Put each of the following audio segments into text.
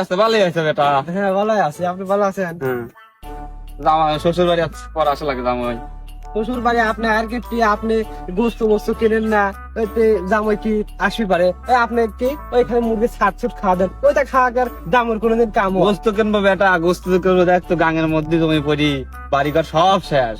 আছে ভালোই আছে বেটা। হ্যাঁ ভালো আছে। আপনি ভালো আছেন? হ্যাঁ। শ্বশুর বাড়ি পর আসা লাগে জামাই। শ্বশুর বাড়ি আপনি আর কি আপনি গোস্ত মোস্ত কেনেন না? ওইতে জামাই কি আসবি পারে? আপনি কি ওইখানে মুরগি ছাট ছুট খাওয়া দেন? ওইটা খাওয়া আর দামর কোনোদিন কাম গোস্ত কিনবো বেটা গোস্ত কিনবো দেখ তো গাঙের মধ্যে জমি পড়ি বাড়িঘর সব শেষ।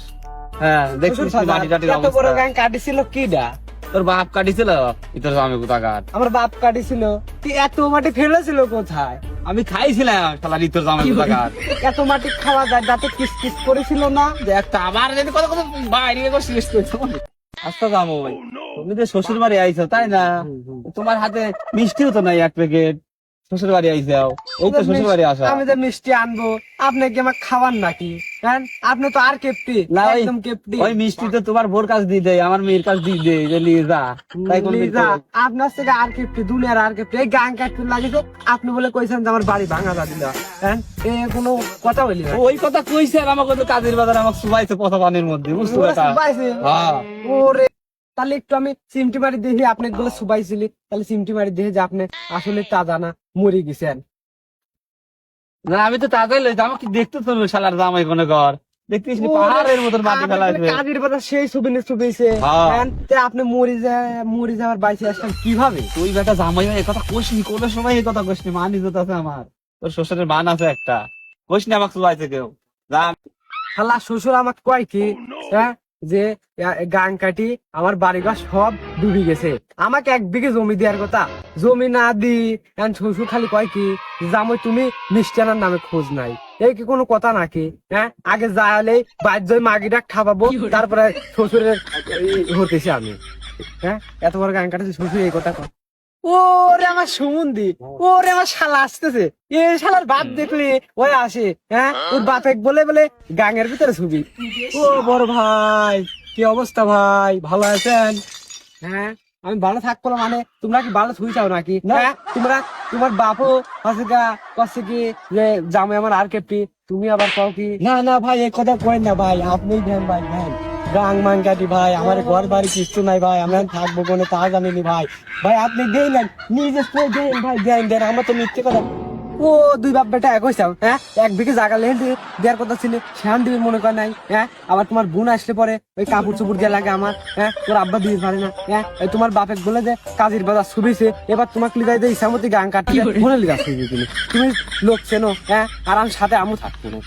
হ্যাঁ শ্বশুর মাটি টাটির এত বড় অবস্থা গান কাটিছিল কিডা? তোর বাপ কাটিছিল? ইতর জামে কোথাকার? আমার বাপ কাটিছিল। কি এত মাটি ফেলেছিল কোথায়? আমি খাইছিলাম শালা ইতর জামাই কোথাকার। এত মাটি খাওয়া যায় দাঁতে কিস কিস করেছিল না? যে একটা আবার যদি কত কত বাইরে করে শেষ করছ আস্তে জামো ভাই তুমি তো শ্বশুর বাড়ি আইছো তাই না? তোমার হাতে মিষ্টিও তো নাই এক প্যাকেট। শ্বশুর বাড়ি আইসাও এই তো শ্বশুর বাড়ি আসা। আমি যে মিষ্টি আনব আপনি কি আমার খাওয়ান নাকি? হ্যাঁ? আপনি তো আর কেপটি না, একদম কেপটি। ওই মিষ্টি তো তোমার বোর কাছ দিয়ে দেয় আমার মেয়ের কাছ দিয়ে দেয় যে যা তাই কোন লিজা, আপনার থেকে আর কেপটি দুনিয়ার আর কেপটি। এই গান কাটতে লাগিছে আপনি বলে কইছেন যে আমার বাড়ি ভাঙা যা দিল হ্যাঁ? এ কোনো কথা বলি না ওই কথা কইছে আর আমাকে তো কাজের বাজার আমাকে সুবাইছে পথা পানির মধ্যে বুঝছ বেটা সুবাইছে? হ্যাঁ। ওরে তাহলে একটু আমি সিমটি মারি দেখি আপনি গুলো সুবাইছিলি তাহলে সিমটি মারি দেখি যে আপনি আসলে তাজা না মরে গেছেন। না আমি তো তাজাই লইছি আমাকে দেখতে তো শালার জামাই কোনে ঘর দেখতিস পাহাড়ের মতন মাটি ফেলা আছে কাজের কথা সেই ছবি নিয়ে ছবিছে হ্যাঁ। আপনি মরে যায় মরে যাওয়ার বাইসে আসছেন কীভাবে? তুই বেটা জামাই এই কথা কইসনি কোনো সময় এই কথা কইসনি মান ইজ্জত আছে আমার। তোর শ্বশুরের মান আছে একটা। কইসনি আমাকে সুবাইছে কেউ যা। শালা শ্বশুর আমাকে কয় কি হ্যাঁ? যে গান কাটি আমার বাড়িঘর সব ডুবে গেছে। আমাকে এক বিঘে জমি দেওয়ার কথা। জমি না দি এখন শ্বশুর খালি কয় কি জামাই তুমি মিষ্টানার নামে খোঁজ নাই। এই কি কোনো কথা নাকি? হ্যাঁ আগে যাইলে বাধ্য মাগি মাগিটা খাবাবো তারপরে শ্বশুরের হতেছি আমি। হ্যাঁ এত বড় গান কাটাচ্ছে শ্বশুর এই কথা ওরে আমার সুমন্দি ওরে আমার শালা আসতেছে। এ শালার বাপ দেখলে ওই আসে হ্যাঁ? ওর বাপে বলে বলে গাঙের ভিতরে ছবি। ও বড় ভাই কি অবস্থা ভাই? ভালো আছেন? হ্যাঁ? আমি ভালো থাকব মানে তোমরা কি ভালো ছুঁই চাও নাকি? হ্যাঁ? তোমরা তোমার বাপও আছে গা কচ্ছে কি যে জামাই আমার আর কেপটি তুমি আবার কও কি? না না ভাই এই কথা কই না ভাই আপনি দেন ভাই দেন গাং কাটি ভাই আমার ঘর বাড়ি কিছু নাই ভাই আমরা থাকব কোনে তা জানিনি ভাই। ভাই আপনি দেন নিজে দেন ভাই দেন দেন আমরা তো মিথ্যে কথা। ও দুই বাপ বেটা এক হ্যাঁ? এক বিঘে জায়গা লেন দেওয়ার কথা ছিল দিবি মনে কর নাই হ্যাঁ? আবার তোমার বোন আসলে পরে ওই কাপড় চোপড় দিয়ে লাগে আমার হ্যাঁ? তোর আব্বা দিয়ে পারে না হ্যাঁ? এই তোমার বাপে বলে যে কাজের বাজার ছবিছে এবার তোমাকে লিগাই দিয়ে ইসামতি গান কাটিয়ে মনে লিগা তুমি তুমি লোক চেনো হ্যাঁ? আর আমি সাথে আমু থাকব না।